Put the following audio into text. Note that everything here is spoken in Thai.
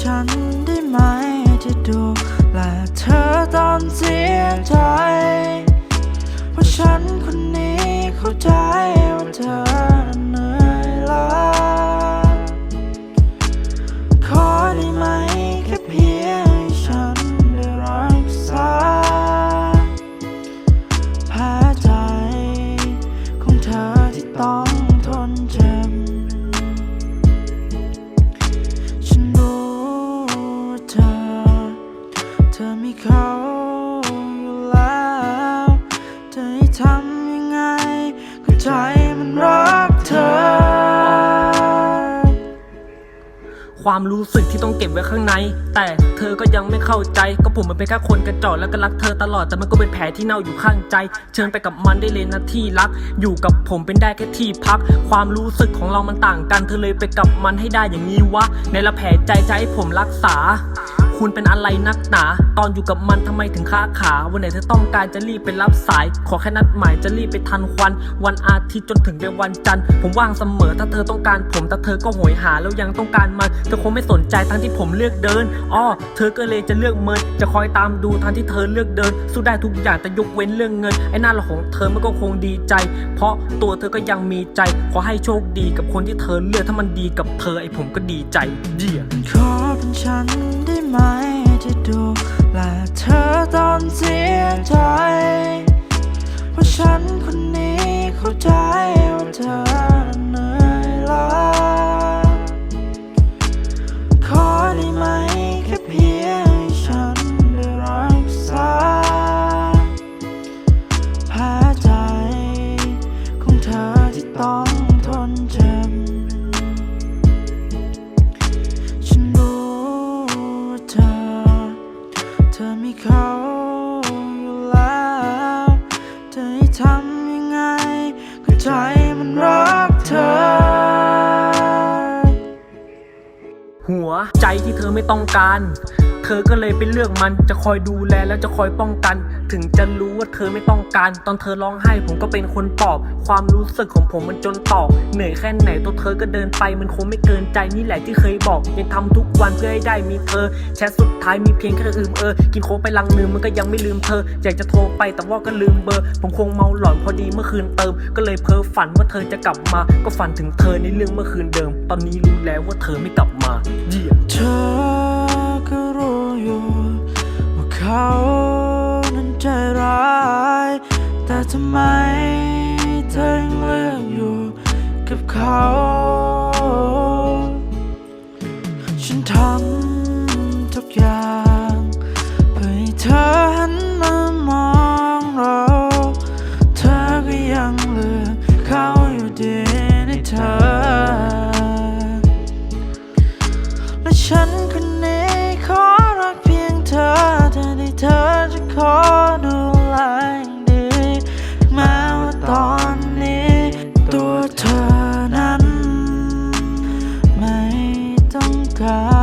ฉันได้ไหมที่ดูแลเธอตอนเเขาอยู่แล้วจะให้ทำยังไงก็ใจมันรักเธอ ความรู้สึกที่ต้องเก็บไว้ข้างใน แต่ เธอก็ยังไม่เข้าใจ ก็ผมมันเป็นแค่คนกระจอกแล้วก็รักเธอตลอดแต่มันก็เป็นแผลที่เน่าอยู่ข้างใจ เชิญไปกับมันได้เลยนะที่รัก อยู่กับผมเป็นได้แค่ที่พัก ความรู้สึกของเรามันต่างกันเธอเลยไปกับมันให้ได้อย่างนี้วะ ในละแผลใจจะให้ผมรักษาคุณเป็นอะไรนักหนา ตอนอยู่กับมันทำไมถึงค้าขา วันไหนเธอต้องการจะรีบไปรับสาย ขอแค่นัดหมายจะรีบไปทันควัน วันอาทิตย์จนถึงเป็นวันจันทร์ ผมว่างเสมอถ้าเธอต้องการผมแต่เธอก็โหยหาแล้วยังต้องการมัน เธอคงไม่สนใจทั้งที่ผมเลือกเดิน อ้อเธอก็เลยจะเลือกเมิน จะคอยตามดูทั้งที่เธอเลือกเดิน สู้ได้ทุกอย่างแต่ยกเว้นเรื่องเงิน ไอ้หน้าหละของเธอมันก็คงดีใจ เพราะตัวเธอก็ยังมีใจ ขอให้โชคดีกับคนที่เธอเลือก ถ้ามันดีกับเธอไอ้ผมก็ดีใจเยี่ยขอเป็นฉันได้ไหมที่ดูแลเธอตอนเมีเขาอยู่แล้วจะให้ทำยังไงก็ใจมันรักเธอหัวใจที่เธอไม่ต้องการ ธอก็เลยไปเลือกมันจะคอยดูแลแล้วจะคอยป้องกัน ถึงจะรู้ว่าเธอไม่ต้องการ ตอนเธอร้องไห้ผมก็เป็นคนปลอบ ความรู้สึกของผมมันจนตอกเหนื่อยแค่ไหนตัวเธอก็เดินไป มันคงไม่เกินใจนี่แหละที่เคยบอกยังทำทุกวันเพื่อให้ได้มีเธอแชทสุดท้ายมีเพียงแค่อืมเออกินโค้กไปลังนึงมันก็ยังไม่ลืมเธออยากจะโทรไปแต่ว่าก็ลืมเบอร์ ผมคงเมาหลอนพอดีเมื่อคืนเติม ก็เลยเพ้อฝันว่าเธอจะกลับมา ก็ฝันถึงเธอในเรื่องเมื่อคืนเดิม ตอนนี้รู้แล้วว่าเธอไม่กลับมาเยี่ยเธอ เขานั้นใจร้าย แต่ทำไมเธอยังเลือกอยู่กับเขา sky